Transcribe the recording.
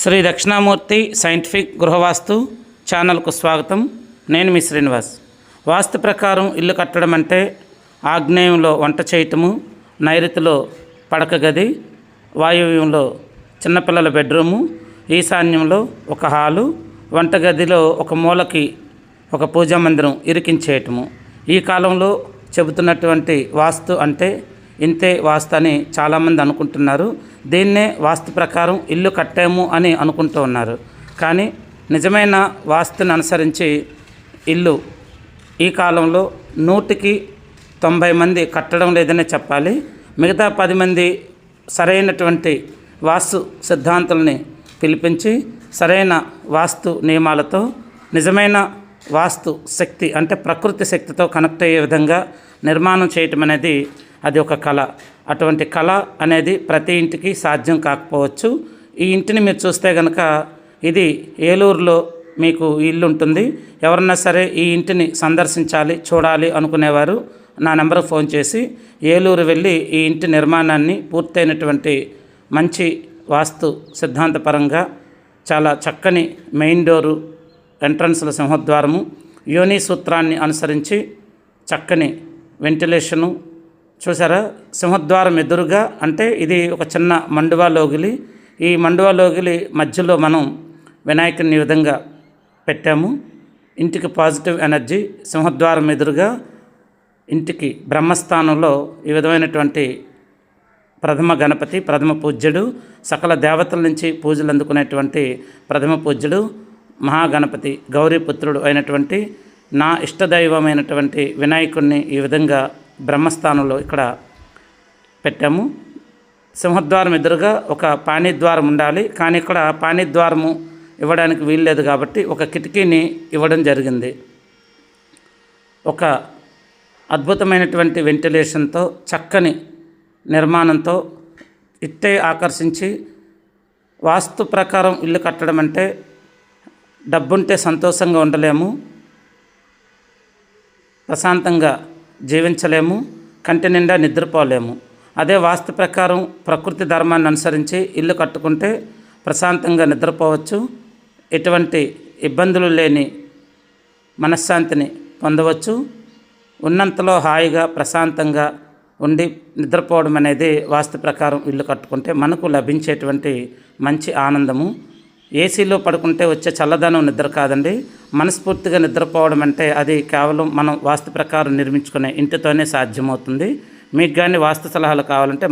Shri Dakshinamurthy scientific గృహవాస్తు ఛానల్కు స్వాగతం. నేను మీ శ్రీనివాస్. వాస్తు ప్రకారం ఇల్లు కట్టడం అంటే ఆగ్నేయంలో వంట చేయటము నైరుతిలో పడక గది వాయువ్యంలో చిన్నపిల్లల బెడ్రూము ఈశాన్యంలో ఒక హాలు వంటగదిలో ఒక మూలకి ఒక పూజా మందిరం ఇరికించేయటము. ఈ కాలంలో చెబుతున్నటువంటి వాస్తు అంటే ఇంతే వాస్తు అని చాలామంది అనుకుంటున్నారు. దీన్నే వాస్తు ప్రకారం ఇల్లు కట్టాము అని అనుకుంటూ ఉన్నారు. కానీ నిజమైన వాస్తుని అనుసరించి ఇల్లు ఈ కాలంలో నూటికి తొంభై మంది కట్టడం లేదనే చెప్పాలి. మిగతా పది మంది సరైనటువంటి వాస్తు సిద్ధాంతుల్ని పిలిపించి సరైన వాస్తు నియమాలతో నిజమైన వాస్తు శక్తి అంటే ప్రకృతి శక్తితో కనెక్ట్ అయ్యే విధంగా నిర్మాణం చేయటం అనేది అది ఒక కళ. అటువంటి కళ అనేది ప్రతి ఇంటికి సాధ్యం కాకపోవచ్చు. ఈ ఇంటిని మీరు చూస్తే కనుక ఇది ఏలూరులో మీకు ఇల్లు ఉంటుంది. ఎవరన్నా సరే ఈ ఇంటిని సందర్శించాలి చూడాలి అనుకునేవారు నా నెంబర్కి ఫోన్ చేసి ఏలూరు వెళ్ళి ఈ ఇంటి నిర్మాణాన్ని పూర్తయినటువంటి మంచి వాస్తు సిద్ధాంతపరంగా చాలా చక్కని మెయిన్ డోరు ఎంట్రన్స్ల సింహద్వారము యోని సూత్రాన్ని అనుసరించి చక్కని వెంటిలేషను చూసారా సింహద్వారం ఎదురుగా అంటే ఇది ఒక చిన్న మండువా లోగిలి. ఈ మండువా లోగిలి మధ్యలో మనం వినాయకుని విధంగా పెట్టాము. ఇంటికి పాజిటివ్ ఎనర్జీ సింహద్వారం ఎదురుగా ఇంటికి బ్రహ్మస్థానంలో ఈ విధమైనటువంటి ప్రథమ గణపతి ప్రథమ పూజ్యుడు సకల దేవతల నుంచి పూజలు అందుకునేటువంటి ప్రథమ పూజ్యుడు మహాగణపతి గౌరీపుత్రుడు అయినటువంటి నా ఇష్టదైవమైనటువంటి వినాయకుడిని ఈ విధంగా బ్రహ్మస్థానంలో ఇక్కడ పెట్టాము. సింహద్వారం ఎదురుగా ఒక పాణిద్వారం ఉండాలి. కానీ ఇక్కడ పాణిద్వారము ఇవ్వడానికి వీల్లేదు కాబట్టి ఒక కిటికీని ఇవ్వడం జరిగింది. ఒక అద్భుతమైనటువంటి వెంటిలేషన్తో చక్కని నిర్మాణంతో ఇట్టే ఆకర్షించి వాస్తు ప్రకారం ఇల్లు కట్టడం అంటే డబ్బుంటే సంతోషంగా ఉండలేము. ప్రశాంతంగా జీవించలేము కంటి నిండా నిద్రపోలేము. అదే వాస్తు ప్రకారం ప్రకృతి ధర్మాన్ని అనుసరించి ఇల్లు కట్టుకుంటే ప్రశాంతంగా నిద్రపోవచ్చు. ఎటువంటి ఇబ్బందులు లేని మనశ్శాంతిని పొందవచ్చు. ఉన్నంతలో హాయిగా ప్రశాంతంగా ఉండి నిద్రపోవడం అనేది వాస్తు ప్రకారం ఇల్లు కట్టుకుంటే మనకు లభించేటువంటి మంచి ఆనందము. ఏసీలో పడుకుంటే వచ్చే చల్లదనం నిద్ర కాదండి. మనస్ఫూర్తిగా నిద్రపోవడం అంటే అది కేవలం మనం వాస్తు ప్రకారం నిర్మించుకునే ఇంటితోనే సాధ్యమవుతుంది. మీకు కానీ వాస్తు సలహాలు కావాలంటే